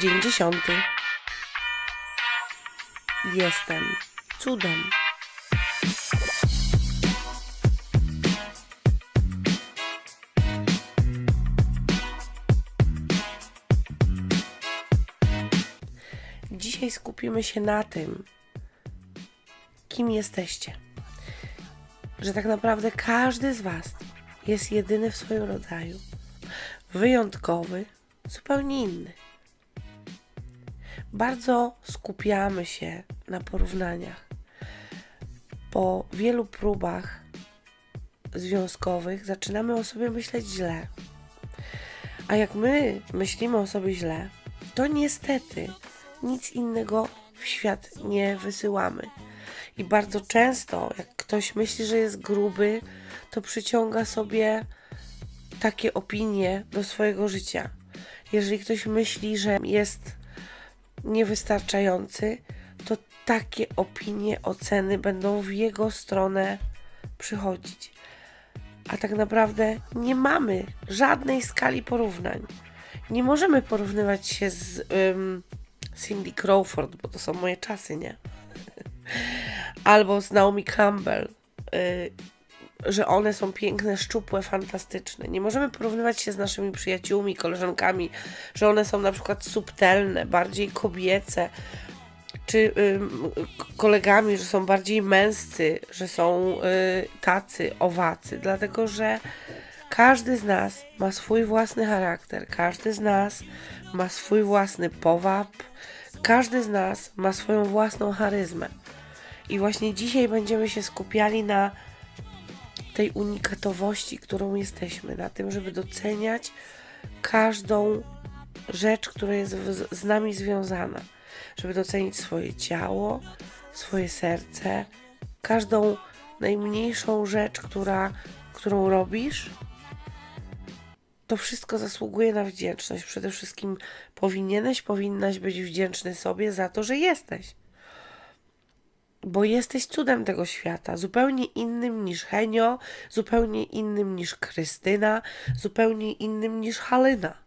Dzień dziesiąty. Jestem cudem. Dzisiaj skupimy się na tym, kim jesteście. Że tak naprawdę każdy z Was jest jedyny w swoim rodzaju, wyjątkowy, zupełnie inny. Bardzo skupiamy się na porównaniach. Po wielu próbach związkowych zaczynamy o sobie myśleć źle. A jak my myślimy o sobie źle, to niestety nic innego w świat nie wysyłamy. I bardzo często, jak ktoś myśli, że jest gruby, to przyciąga sobie takie opinie do swojego życia. Jeżeli ktoś myśli, że jest niewystarczający, to takie opinie, oceny będą w jego stronę przychodzić. A tak naprawdę nie mamy żadnej skali porównań. Nie możemy porównywać się z ym, Cindy Crawford, bo to są moje czasy, nie? Albo z Naomi Campbell, y, że one są piękne, szczupłe, fantastyczne. Nie możemy porównywać się z naszymi przyjaciółmi, koleżankami, że one są na przykład subtelne, bardziej kobiece, czy k- kolegami, że są bardziej męscy, że są y, tacy, owacy, dlatego że każdy z nas ma swój własny charakter, każdy z nas ma swój własny powab, każdy z nas ma swoją własną charyzmę. I właśnie dzisiaj będziemy się skupiali na tej unikatowości, którą jesteśmy, na tym, żeby doceniać każdą rzecz, która jest z nami związana, żeby docenić swoje ciało, swoje serce, każdą najmniejszą rzecz, która, którą robisz. To wszystko zasługuje na wdzięczność. Przede wszystkim powinieneś, powinnaś być wdzięczny sobie za to, że jesteś bo jesteś cudem tego świata, zupełnie innym niż Henio, zupełnie innym niż Krystyna, zupełnie innym niż Halina.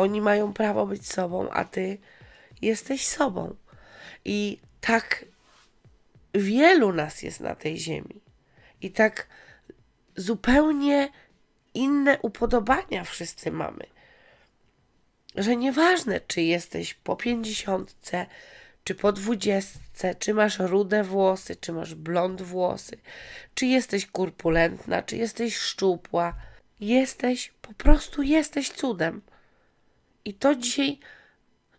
Oni mają prawo być sobą, a ty jesteś sobą. I tak wielu nas jest na tej ziemi. I tak zupełnie inne upodobania wszyscy mamy. Że nieważne, czy jesteś po pięćdziesiątce, czy po dwudziestce, czy masz rude włosy, czy masz blond włosy, czy jesteś kurpulentna, czy jesteś szczupła, jesteś, po prostu jesteś cudem. I to dzisiaj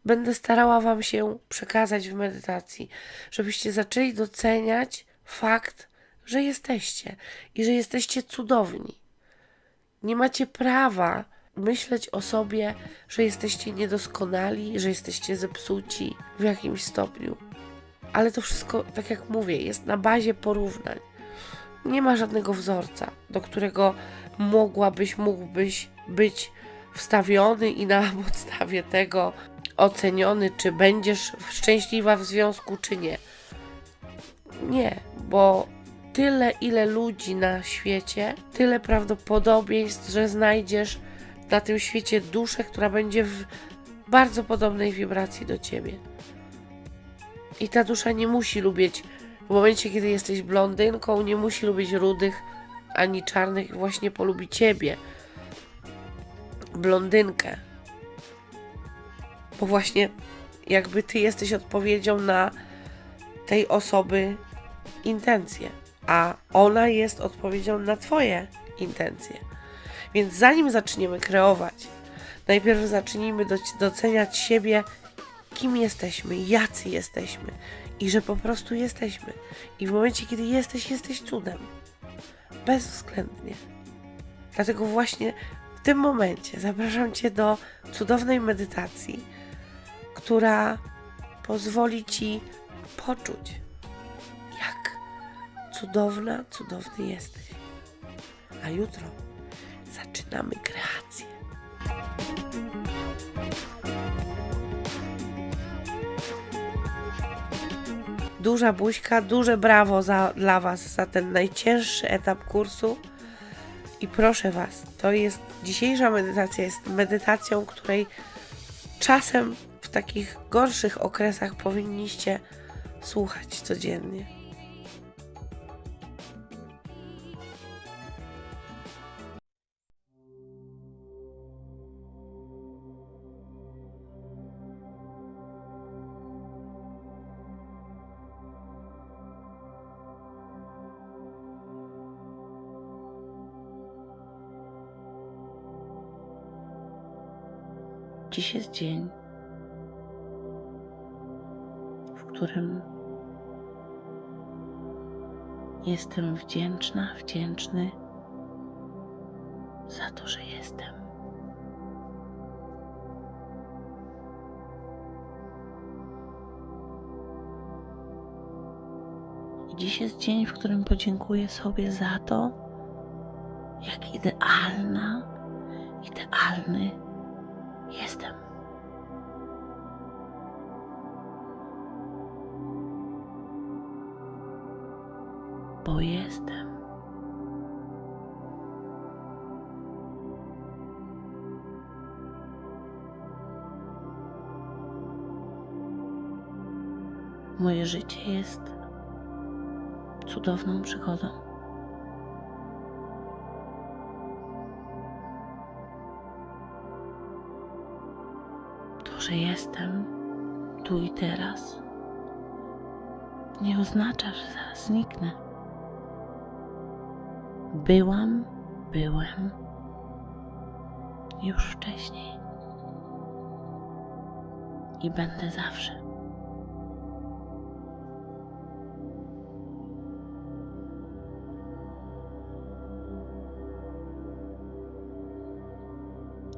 będę starała Wam się przekazać w medytacji, żebyście zaczęli doceniać fakt, że jesteście i że jesteście cudowni. Nie macie prawa myśleć o sobie, że jesteście niedoskonali, że jesteście zepsuci w jakimś stopniu. Ale to wszystko, tak jak mówię, jest na bazie porównań. Nie ma żadnego wzorca, do którego mogłabyś, mógłbyś być wstawiony i na podstawie tego oceniony, czy będziesz szczęśliwa w związku, czy nie. Nie, bo tyle, ile ludzi na świecie, tyle prawdopodobieństw, że znajdziesz na tym świecie duszę, która będzie w bardzo podobnej wibracji do ciebie. I ta dusza nie musi lubić, w momencie, kiedy jesteś blondynką, nie musi lubić rudych ani czarnych, właśnie polubi ciebie blondynkę. Bo właśnie jakby ty jesteś odpowiedzią na tej osoby intencje, a ona jest odpowiedzią na twoje intencje. Więc zanim zaczniemy kreować, najpierw zacznijmy doc- doceniać siebie, kim jesteśmy, jacy jesteśmy i że po prostu jesteśmy. I w momencie, kiedy jesteś, jesteś cudem. Bezwzględnie. Dlatego właśnie w tym momencie zapraszam Cię do cudownej medytacji, która pozwoli Ci poczuć, jak cudowna, cudowny jesteś. A jutro zaczynamy kreację. Duża buźka, duże brawo za, dla Was za ten najcięższy etap kursu. I proszę Was, to jest dzisiejsza medytacja jest medytacją, której czasem w takich gorszych okresach powinniście słuchać codziennie. Dziś jest dzień, w którym jestem wdzięczna, wdzięczny za to, że jestem. Dziś jest dzień, w którym podziękuję sobie za to, jak idealna, idealny Moje życie jest cudowną przygodą. To, że jestem tu i teraz, nie oznacza, że zaraz zniknę. Byłam, byłem już wcześniej i będę zawsze.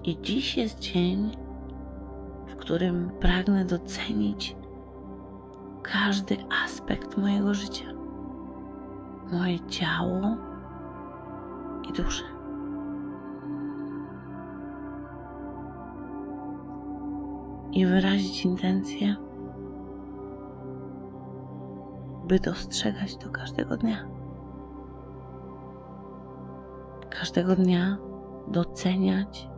I dziś jest dzień, w którym pragnę docenić każdy aspekt mojego życia. Moje ciało i duszę. I wyrazić intencję, by dostrzegać to każdego dnia. Każdego dnia doceniać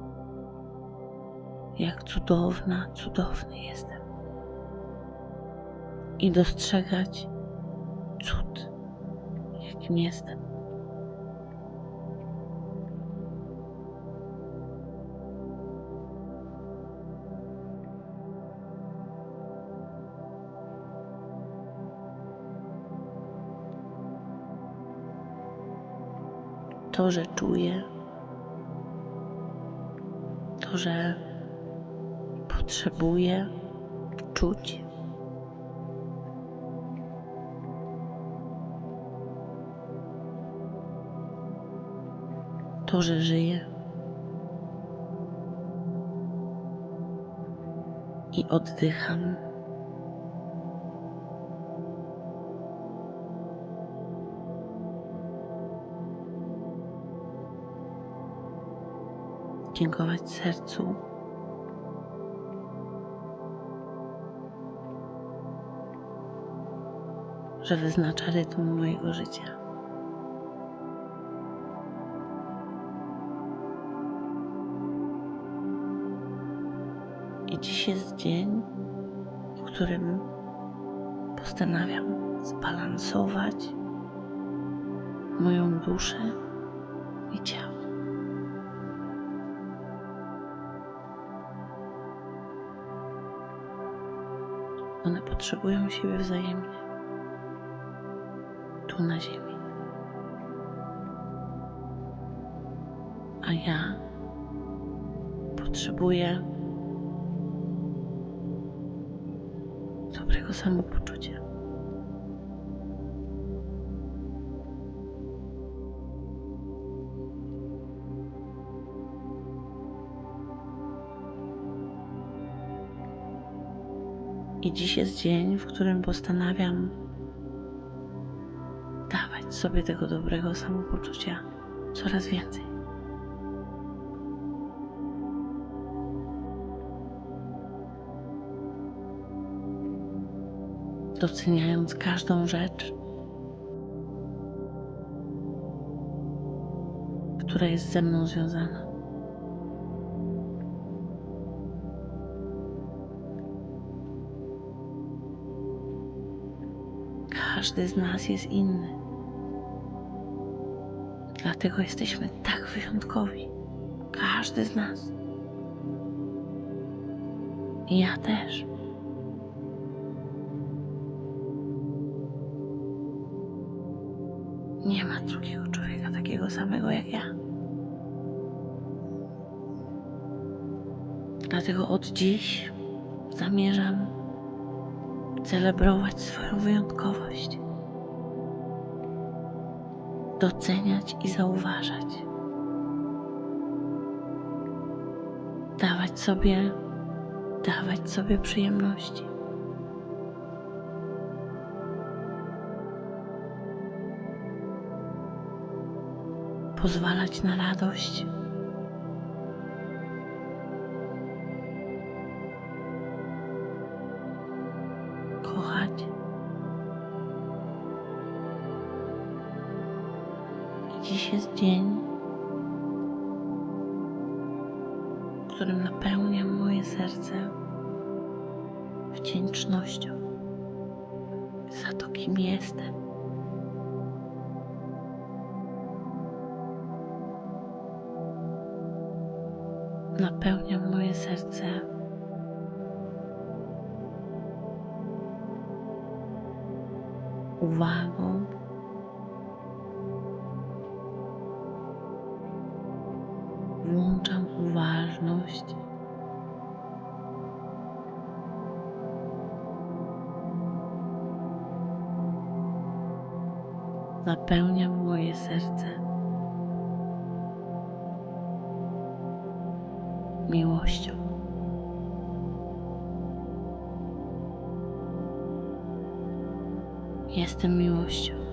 jak cudowna, cudowny jestem. I dostrzegać cud, jakim jestem. To, że czuję, to, że potrzebuję czuć. To, że żyję i oddycham. Dziękować sercu że wyznacza rytm mojego życia. I dziś jest dzień, w którym postanawiam zbalansować moją duszę i ciało. One potrzebują siebie wzajemnie tu na ziemi. A ja potrzebuję dobrego samopoczucia. I dziś jest dzień, w którym postanawiam sobie tego dobrego samopoczucia coraz więcej. Doceniając każdą rzecz, która jest ze mną związana. Każdy z nas jest inny. Dlatego jesteśmy tak wyjątkowi. Każdy z nas. I ja też. Nie ma drugiego człowieka takiego samego jak ja. Dlatego od dziś zamierzam celebrować swoją wyjątkowość, doceniać i zauważać, dawać sobie, dawać sobie przyjemności. Pozwalać na radość. Wdzięcznością za to, kim jestem. Napełniam moje serce uwagą, Napełniam moje serce miłością. Jestem miłością.